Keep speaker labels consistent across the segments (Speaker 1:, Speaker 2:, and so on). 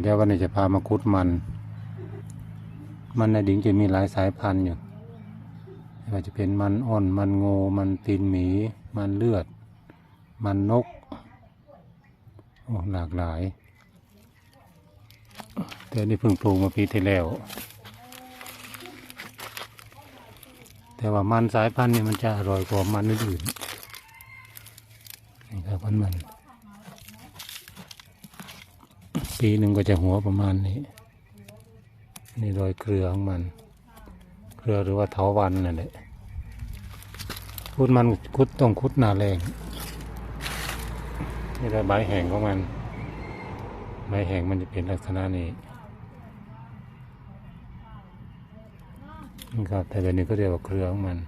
Speaker 1: เดี๋ยววันนี้จะพามาคุดมัน มันในดิ่งจะมีหลายสายพันธุ์อยู่ไม่ว่าจะเป็นมันอ่อน มันโง มันตีนหมี มันเลือด มันนก โอ้หลากหลาย แต่นี่เพิ่งปลูกมาปีที่แล้ว แต่ว่ามันสายพันธุ์นี่มันจะอร่อยกว่ามันอื่นนี่ครับมันมัน ปีหนึ่งก็จะหัวประมาณนี้ นี่รอยเครือของมันเครือหรือว่าเถาวันนั่นแหละคุดมันคุดต้องคุดหนาแรงนี่แหละใบแห้งของมัน ใบแห้งมันจะเป็นลักษณะนี้นี่ครับแต่เดี๋ยวนี้ก็เรียกว่าเครือของมัน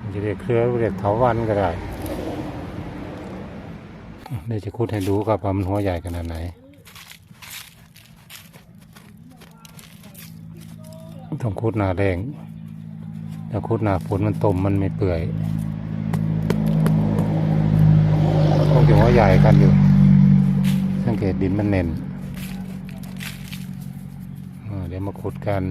Speaker 1: มันจะเรียกเครือเรียกเถาวันก็ได้ เดี๋ยวจะคุดให้ดูครับว่ามันหัวใหญ่ขนาดไหน ต้องคุดหนาแดงถ้าคุดหนาฝนมันต้มมันไม่เปื่อยคงจะหัวใหญ่กันอยู่ สังเกตดินมันเน่นอ่าเดี๋ยวมาขุดกัน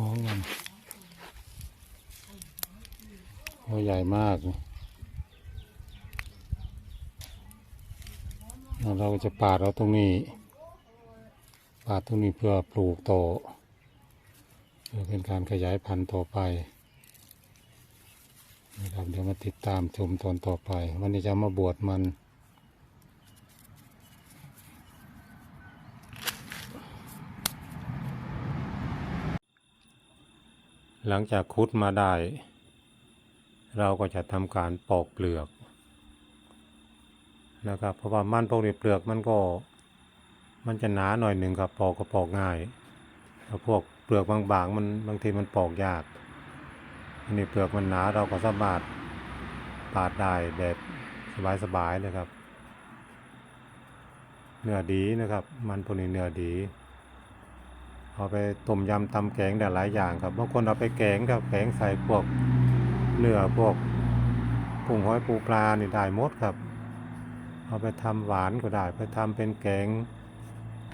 Speaker 1: โอ้มันโอ้ใหญ่มากเราจะปาดเราตรงนี้ ปาดตรงนี้เพื่อปลูกต่อเพื่อเป็นการขยายพันธุ์ต่อไปนะครับเดี๋ยวมาติดตามชมตอนต่อไป วันนี้จะมาบวชมัน หลังจากคุดมาได้ เราก็จะทำการปอกเปลือกนะครับ เพราะว่ามันพวกนี้เปลือกมันก็ มันจะหนาหน่อยหนึ่งครับปอกก็ปอกง่ายแต่พวกเปลือกบางๆมันบางทีมันปอกยากอันนี้เปลือกมันหนาเราก็สามารถปาดได้แบบสบายๆเลยครับเนื้อดีนะครับ มันพวกนี้เนื้อดี เอาไปต้มยำตำแกงได้หลายอย่างครับบางคนเอาไปแกงครับแกงใส่พวกเนื้อพวกกุ้งหอยปูปลานี่ได้หมดครับ เอาไปทำหวานก็ได้ ไปทำเป็นแกง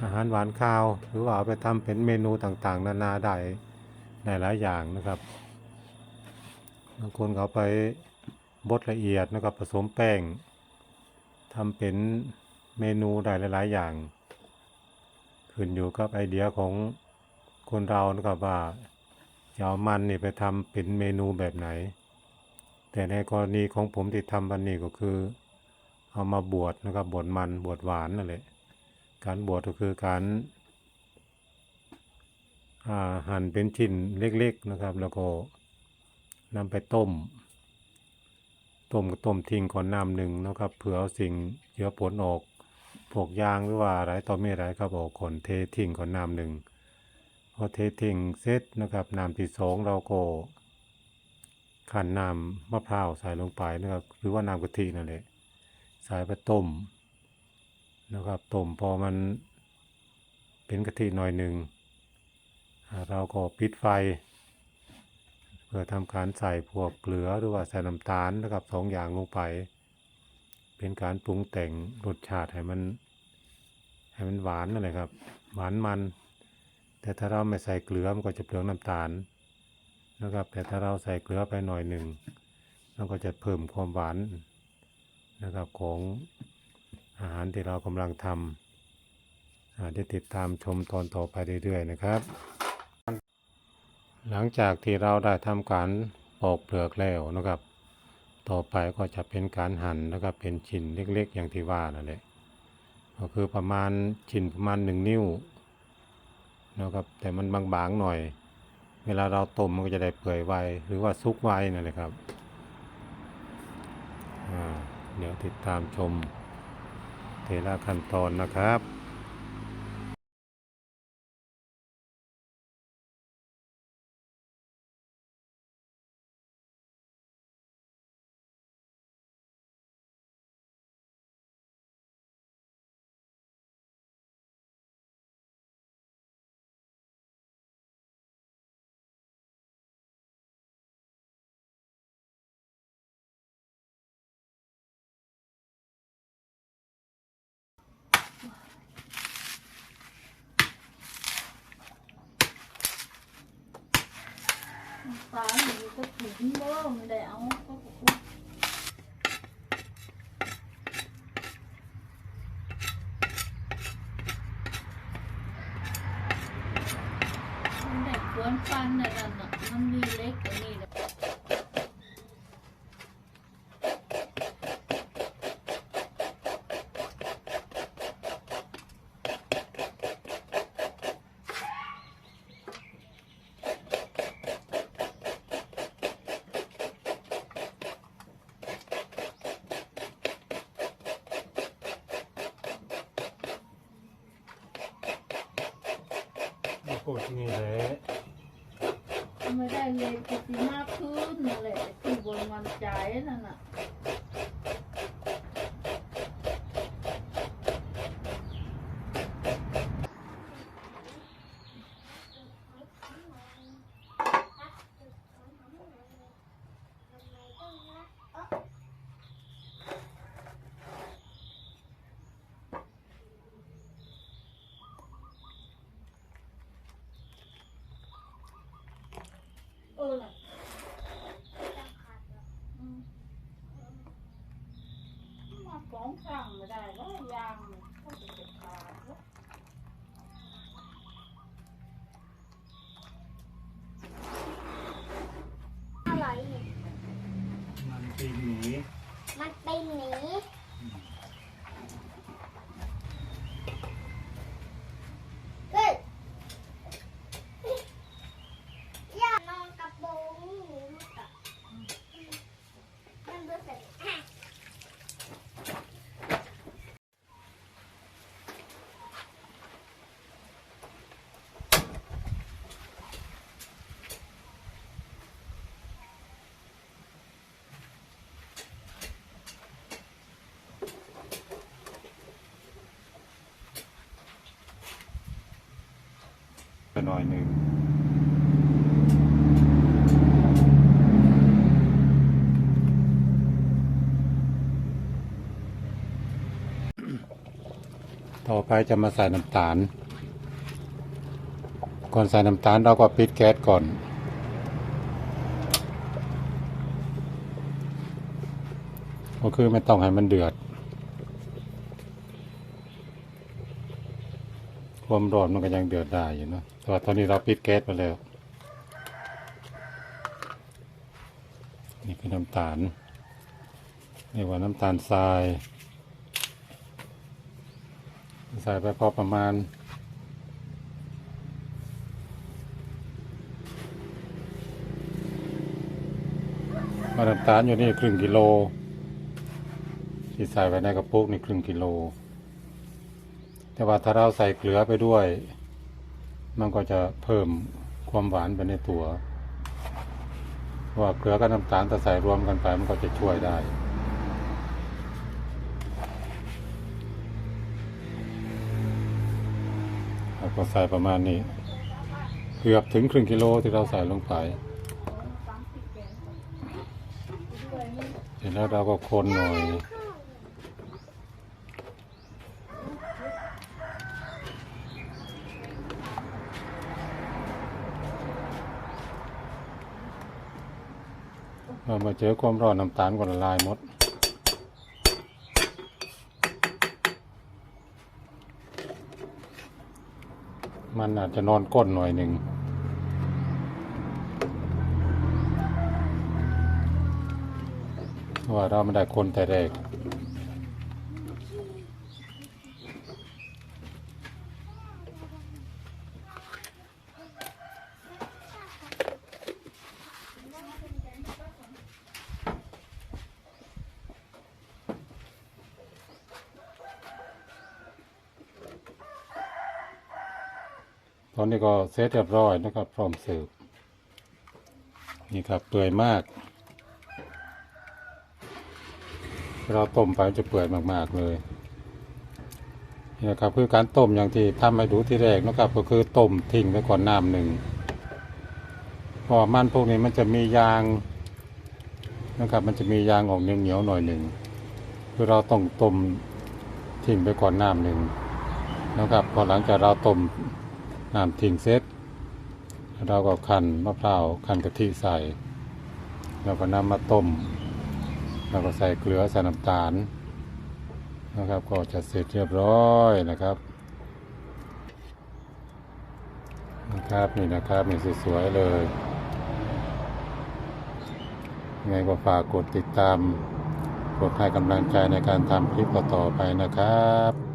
Speaker 1: อาหารหวานข้าว หรือว่าเอาไปทำเป็นเมนูต่างๆ นานาได้ได้หลายอย่างนะครับบางคนเอาไปบดละเอียดนะครับผสมแป้งทำเป็นเมนูได้หลาย ๆ อย่าง ขึ้นอยู่กับไอเดียของ คนเรานะครับว่าจะเอามันนี่ไปทำเป็นเมนูแบบไหน แต่ในกรณีของผมที่ทำวันนี้ก็คือ เอามาบวชนะครับบวชมันบวชหวานนั่นแหละการบวชก็คือการาหั่นเป็นชิ้นเล็กๆนะครับ แล้วก็นำไปต้ม ต้มก็ต้มทิ้งก่อนน้ำหนึ่งนะครับเผื่อเอาสิ่งเชื้อผลออกพวกยางหรือว่าอะไรต่อไม่อไรครับออกก่อนเททิ้งก่อนน้ำหนึ่ง พอเททิ้งเสร็จนะครับน้ำที่สองเราก็ขันน้ำมะพร้าวใส่ลงไปนะครับ หรือว่าน้ำกะทินั่นแหละใส่ไปต้มนะครับต้มพอมันเป็นกะทิหน่อยหนึ่งเราก็ปิดไฟ เพื่อทำการใส่พวกเกลือหรือว่าใส่น้ำตาลนะครับสองอย่างลงไป เป็นการปรุงแต่งรสชาติให้มันให้มันหวานนั่นแหละครับ หวานมัน แต่ถ้าเราไม่ใส่เกลือมันก็จะเปลืองน้ำตาลนะครับ แต่ถ้าเราใส่เกลือไปหน่อยหนึ่งมันก็จะเพิ่มความหวานนะครับของอาหารที่เรากำลังทำอ่าได้ติดตามชมตอนต่อไปเรื่อยๆนะครับ หลังจากที่เราได้ทำการปอกเปลือกแล้วนะครับ ต่อไปก็จะเป็นการหั่นแล้วก็เป็นชิ้นเล็กๆ อย่างที่ว่านั่นแหละก็คือประมาณชิ้นประมาณหนึ่งนิ้ว นะครับ แต่มันบางๆหน่อย เวลาเราต้มมันก็จะได้เปื่อยไวหรือว่าซุกไวนั่นแหละครับเดี๋ยวติดตามชมเทละขั้นตอนนะครับ
Speaker 2: ฟ้าหนูก็ถึงเบิ่มไม่ได้เอาก็บอกว่ามันได้ควรฟันในนั้นน่ะมันมีเล็กกว่านี้นะ
Speaker 1: พูดนี่แหละ
Speaker 2: ไม่ได้เลยกิติมากขึ้นนั่นแหละที่บนวันใจนั่นน่ะ ออน่ะมาฟ้องสั่งไม่ได้แล้วยางก็จะเจ็บขาดแล้ว
Speaker 3: อร่อยเนี่ย
Speaker 1: มันปีหนี
Speaker 3: มันเป็นหนีเฮ้ยอย่านอนกระโปรงหนูลูกอะมันรู้สึกอะ
Speaker 1: ไป หน่อยหนึ่งต่อไปจะมาใส่น้ำตาล ก่อนใส่น้ำตาลเราก็ปิดแก๊สก่อน ก็คือไม่ต้องให้มันเดือด ความร้อนมันก็ยังเดือดได้อยู่เนอะ แต่ว่าตอนนี้เราปิดแก๊สไปแล้ว นี่คือน้ำตาลเรียกว่าน้ำตาลทรายใส่ไปพอประมาณมาน้ำตาลอยู่นี่ครึ่งกิโลที่ใส่ไว้ในกระปุกนี่ครึ่งกิโล แต่ว่าถ้าเราใส่เกลือไปด้วย มันก็จะเพิ่มความหวานไปในตัว ว่าเกลือกับน้ำตาลถ้าใส่รวมกันไปมันก็จะช่วยได้เราก็ใส่ประมาณนี้ เกือบถึงครึ่งกิโลที่เราใส่ลงไปเสร็จแล้วเราก็คนหน่อย เรามาเจอความร้อนน้ำตาลก็ละลายหมด มันอาจจะนอนก้นหน่อยหนึ่งเพราะว่าเราไม่ได้คนแต่แรก ตอนนี้ก็เสร็จเรียบร้อยนะครับ พร้อมเสิร์ฟนี่ครับเปื่อยมาก เราต้มไปจะเปื่อยมากๆเลยนี่นะครับคือการต้มอย่างที่ทำให้ดูที่แรกนะครับ ก็คือต้มทิ้งไว้ก่อนน้ำหนึ่งเพราะมันพวกนี้มันจะมียางนะครับ มันจะมียางออกเหนียวๆหน่อยหนึ่งคือเราต้องต้มทิ้งไปก่อนน้ำหนึ่งนะครับ พอหลังจากเราต้ม น้ำทิ้งเสร็จเราก็คั่นมะพร้าวคั่นกะทิใส่ แล้วก็นำมาต้ม แล้วก็ใส่เกลือใส่น้ำตาลนะครับ ก็จะเสร็จเรียบร้อยนะครับนะครับนี่นะครับนี่สวยๆเลยไงก็ฝากกดติดตามกดให้กำลังใจในการทำคลิปต่อไปนะครับ